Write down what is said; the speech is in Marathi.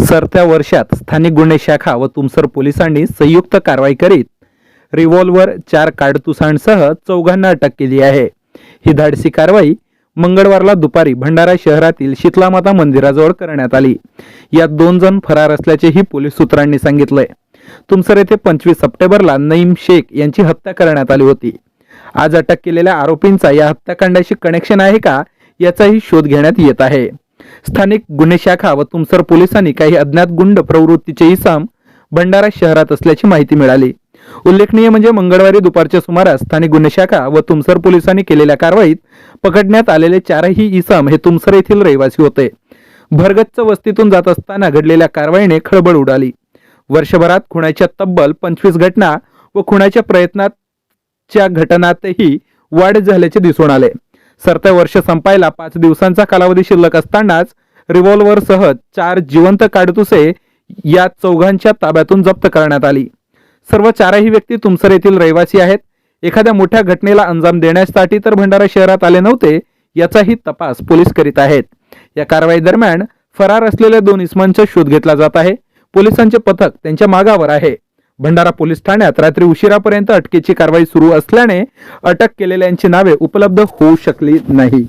सरत्या वर्षात स्थानिक गुन्हे शाखा व तुमसर पोलिसांनी संयुक्त कारवाई करीत रिव्हॉल्वर चार काडतुसांसह चौघांना अटक केली आहे. ही धाडसी कारवाई मंगळवारला दुपारी भंडारा शहरातील शीतलामाता मंदिराजवळ करण्यात आली. यात दोन जण फरार असल्याचेही पोलीस सूत्रांनी सांगितलंय. तुमसर येथे पंचवीस सप्टेंबरला नईम शेख यांची हत्या करण्यात आली होती. आज अटक केलेल्या आरोपींचा या हत्याकांडाशी कनेक्शन आहे का? याचाही शोध घेण्यात येत आहे. स्थानिक गुन्हे शाखा व तुमसर पोलिसांनी काही अज्ञात गुंड प्रवृत्तीचे इसाम भंडारा शहरात असल्याची माहिती मिळाली. उल्लेखनीय म्हणजे मंगळवारी दुपारच्या सुमारास स्थानिक गुन्हे शाखा व तुमसर पोलिसांनी केलेल्या कारवाईत पकडण्यात आलेले चारही इसम हे तुमसर येथील रहिवासी होते. भरगच्च वस्तीतून जात असताना घडलेल्या कारवाईने खळबळ उडाली. वर्षभरात खुणाच्या तब्बल पंचवीस घटना व खुणाच्या प्रयत्नाच्या घटनातही वाढ झाल्याचे दिसून आले. सरत्या वर्ष संपायला पाच दिवसांचा कालावधी शिल्लक असतानाच रिव्हॉल्व्हरसह चार जिवंत काडतुसे या चौघांच्या ताब्यातून जप्त करण्यात आली. सर्व चारही व्यक्ती तुमसर येथील रहिवासी आहेत. एखाद्या मोठ्या घटनेला अंजाम देण्यासाठी तर भंडारा शहरात आले नव्हते याचाही तपास पोलीस करीत आहेत. या कारवाई दरम्यान फरार असलेल्या दोन इसमांचा शोध घेतला जात आहे. पोलिसांचे पथक त्यांच्या मागावर आहे. भंडारा पोलीस ठाण्यात रात्री उशिरापर्यंत अटकेची कारवाई सुरू असल्याने अटक केलेल्यांची नावे उपलब्ध होऊ शकली नाही.